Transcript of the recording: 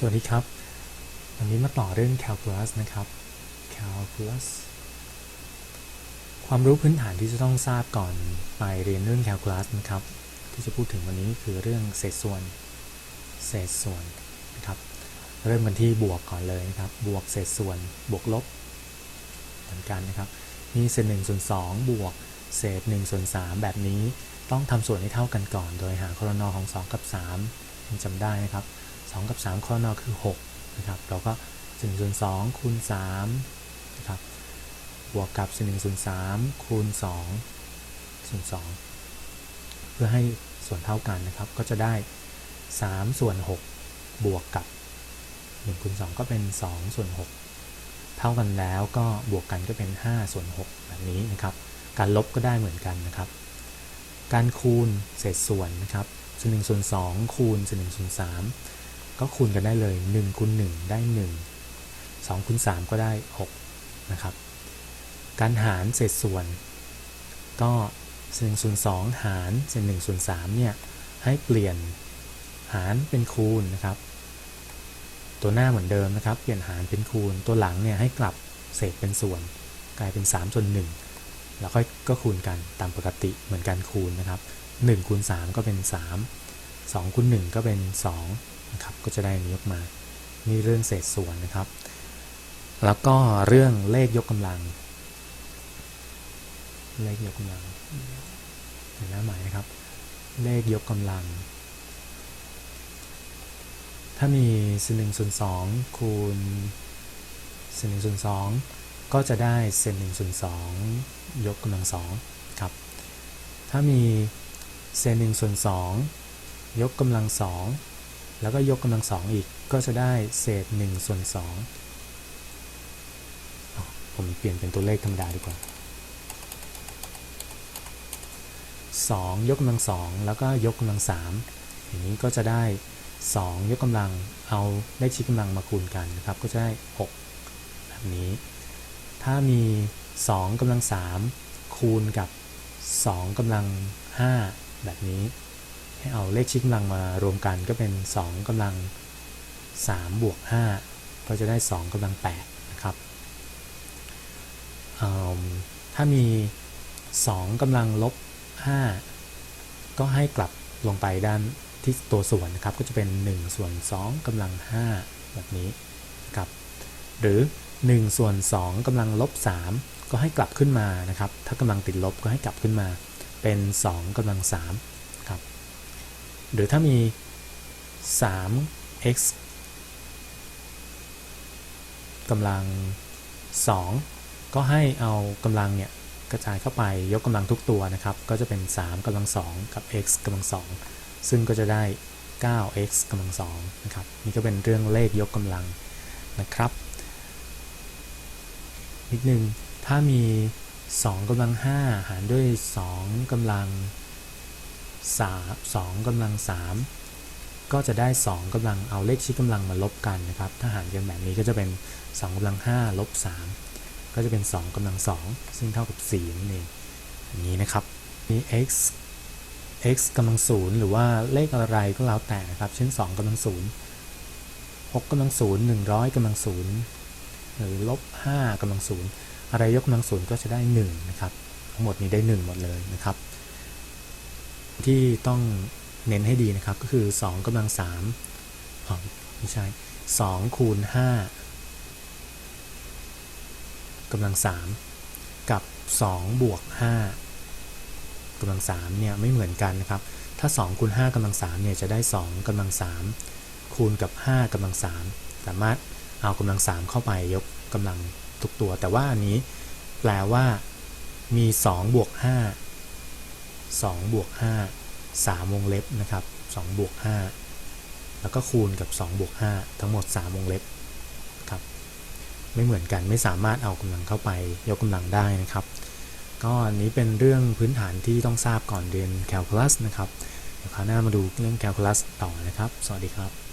สวัสดีครับ วันนี้มาต่อเรื่อง calculus นะครับ calculus ความรู้พื้นฐานที่จะต้องทราบก่อนไปเรียนเรื่อง calculus นะครับ ที่จะพูดถึงวันนี้คือเรื่องเศษส่วน เศษส่วนนะครับ เริ่มกันที่บวกก่อนเลยนะครับ บวกเศษส่วน บวกลบเหมือนกันนะครับ มีเศษ1ส่วน2บวกเศษ1ส่วน3แบบนี้ต้องทำส่วนให้เท่ากันก่อน โดยหาครนอของ 2 กับ3ยังจำได้นะครับ 2 กับ 3ครนคือ6นะครับเราก็1ส่วน2คูณ3นะครับบวกกับ1ส่วน3คูณ2ส่วน2เพื่อให้ส่วนเท่ากันนะครับ ก็จะได้ 3 ส่วน 6 บวกกับ1คูณ2ก็เป็น 2 ส่วน 6 เท่ากันแล้วก็บวกกันก็เป็น 5 ส่วน 6 แบบนี้นะครับ การลบก็ได้เหมือนกันนะครับ การคูณเศษส่วนนะครับส่วน1ส่วน2คูณส่วน1ส่วน3 ก็คูณกันได้เลย1คูณ1ได้ 1 2คูณ3ก็ได้6นะครับ การหารเศษส่วน ก็ส่วน1ส่วน2หารส่วน1ส่วน3เนี่ยให้เปลี่ยนหารเป็นคูณนะครับ ตัวหน้าเหมือนเดิมนะครับ เปลี่ยนหารเป็นคูณ ตัวหลังเนี่ยให้กลับเศษเป็นส่วน กลายเป็น3ส่วน1แล้วค่อยก็คูณกันตามปกติเหมือนการคูณนะครับ1คูณ3ก็เป็น 3 2คูณ1ก็เป็น 2 นะครับก็จะได้นี้ออกมานี่เรื่องเศษส่วนนะครับ แล้วก็เรื่องเลขยกกำลัง เลขยกกำลังเห็นหน้าหมายนะครับ เลขยกกำลัง ถ้ามีเศษหนึ่งส่วนสองคูณเศษหนึ่งส่วนสองก็จะได้เศษหนึ่งส่วนสองยกกำลังสองครับ ถ้ามีเศษหนึ่งส่วนสองยกกำลังสอง แล้วก็ยกกำลังสองอีกก็จะได้เศษหนึ่งส่วนสองผมเปลี่ยนเป็นตัวเลขธรรมดาดีกว่า 2 ยกกำลัง2แล้วก็ยกกำลัง3อย่างนี้ก็จะได้ 2 ยกกำลังเอาเลขชี้กำลังมาคูณกันนะครับ ก็จะได้ 6 แบบนี้ ถ้ามี 2กำลัง3คูณกับ 2กำลัง 5 แบบนี้ ให้เอาเลขชี้กำลังมารวมกันก็เป็น 2กำลัง 3 บวก 5 ก็จะได้ 2กำลัง8นะครับถ้ามี 2กำลังลบ 5 ก็ให้กลับลงไปด้านที่ตัวส่วนนะครับ ก็จะเป็น 1 ส่วน 2กำลัง 5 แบบนี้นะครับหรือ 1 ส่วน 2กำลังลบ 3 ก็ให้กลับขึ้นมานะครับ ถ้ากำลังติดลบก็ให้กลับขึ้นมาเป็น 2กำลัง 3 หรือถ้ามี 3x กำลัง 2 ก็ให้เอากำลังเนี่ยกระจายเข้าไปยกกำลังทุกตัวนะครับ ก็จะเป็น 3กำลัง 2 กับ x กำลัง 2 ซึ่งก็จะได้ 9x กำลัง 2 นะครับ นี่ก็เป็นเรื่องเลขยกกำลังนะครับ นิดนึงถ้ามี 2กำลัง 5 หารด้วย 2กำลัง 3 2กำลัง3ก็จะได้ 2กำลังเอาเลขชี้กำลังมาลบกันนะครับ ถ้าหารกันแบบนี้ก็จะเป็น 2กำลัง5ลบ3ก็จะเป็น 2กำลัง 2 ซึ่งเท่ากับ4นั่นเองอย่างนี้นะครับมี x x กำลัง0หรือว่าเลขอะไรก็แล้วแต่นะครับ เช่น 2กำลัง0 6กำลัง0 100กำลัง0หรือลบ5กำลัง0อะไรยกกำลัง0ก็จะได้1นะครับทั้งหมดนี้ได้ 1 หมดเลยนะครับ ที่ต้องเน้นให้ดีนะครับ ก็คือ 2กำลัง3อ๋อไม่ใช่2คูณ5กำลัง 3 กับ 2 บวก 5กำลัง3เนี่ยไม่เหมือนกันนะครับ ถ้า 2 คูณ 5กำลัง3เนี่ยจะได้ 2กำลัง 3 คูณกับ 5กำลัง 3 สามารถเอากำลัง 3 เข้าไปยกกำลังทุกตัว แต่ว่าอันนี้แปลว่ามี 2 บวก 5 2บวก5 3 วงเล็บนะครับ2บวก5แล้วก็คูณกับ2บวก5ทั้งหมด 3 วงเล็บครับไม่เหมือนกันไม่สามารถเอากำลังเข้าไปยกกำลังได้นะครับ ก็อันนี้เป็นเรื่องพื้นฐานที่ต้องทราบก่อนเรียนแคลคูลัสนะครับ เดี๋ยวคราวหน้ามาดูเรื่องแคลคูลัสต่อนะครับ สวัสดีครับ